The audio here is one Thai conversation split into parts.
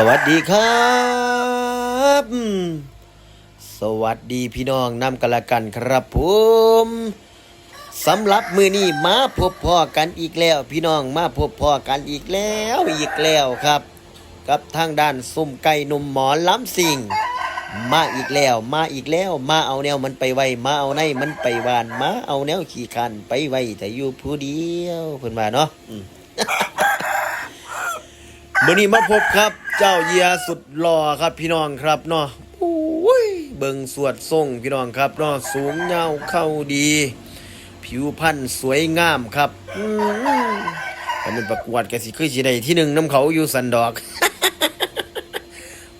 สวัสดีครับ สวัสดีพี่น้องน้ำกันละกันครับผมสำหรับมือนี้มาพบพ่อกันอีกแล้ว พี่น้องมาพบพ่อกันอีกแล้วอีกแล้วครับ กับทางด้านซุ่มไก่หนุ่มหมอล้ำสิงมาอีกแล้ว มาอีกแล้ว มาเอาแนวมันไปไวมาเอาในมันไปวาน มาเอาแนวขี่คันไปไวแต่อยู่ผู้เดียวเพิ่นมาเนาะ มื่อนี้มาพบครับ เจ้าเยียสุดหล่อครับพี่น้องครับเนาะโอ้ยเบิงสวดทรงพี่น้องครับเนาะสูงเงาเข้าดี ผิวพรรณสวยงามครับอืมแต่มันประกวดกันสิคือสิได้ที่หนึ่งน้ำเขาอยู่สันดอก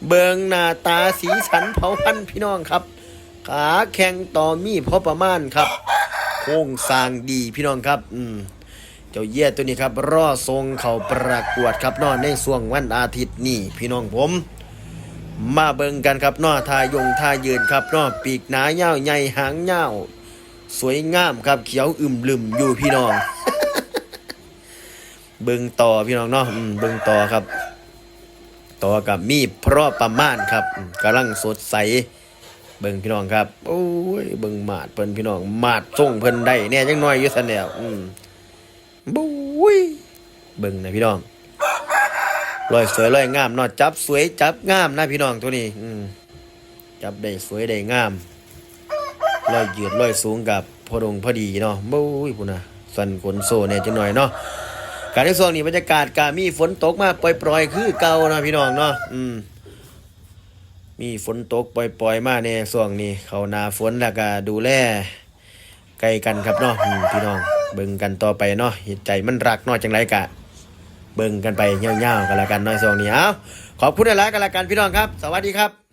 เบิงหน้าตาสีสันเผาพันธ์พี่น้องครับ ขาแข็งต่อมีพอประมาณครับ โค้งสร้างดีพี่น้องครับ อืม จ้าเยี่ยตัวนี้ครับรอทรงเขาประกวดครับนอนในช่วงวันอาทิตย์นี่พี่น้องผม มาเบิ่งกันครับนอทายงทายืนครับนอปีกหนาเงาใหญ่หางเงาสวยงามครับเขียวอึมลืมอยู่พี่น้อง เบิ่งต่อพี่น้องเนาะเบิ่งต่อครับ ต่อกับมีเพราะประมาณครับกำลังสดใสเบิ่งพี่น้องครับ โอ้ย เบิ่งมาดเพิ่นพี่น้องมาดส่งเพิ่นได้แน่จังน้อยอยู่ซั่นแหล้วอืม บุ้ยเบิ่งนะพี่น้องลอยสวยลอยงามนอจับสวยจับงามนะพี่น้องตัวนี้ อืจับได้สวยได้งามลอยยืดลอยสูงกับพอดงพอดีเนาะบุ้ยพุ่นนะสันขนโซเนี่ยจังหน่อยเนาะการในช่วงนี้บรรยากาศกามีฝนตกมาปล่อยๆคือเก่านะพี่น้องเนาะอืมมีฝนตกปล่อยๆมาในช่วงนี้ เขานาฝนแล้วก็ดูแล ใกล้กันครับเนาะอืมพี่น้อง เบิ่งกันต่อไปเนาะเหตุใจมันรักเนาะจังไรกะ เบิ่งกันไปเงี้ยวๆกันละกันเนาะช่วงนี้เอาขอบคุณหลายๆกันละกันพี่น้องครับ สวัสดีครับ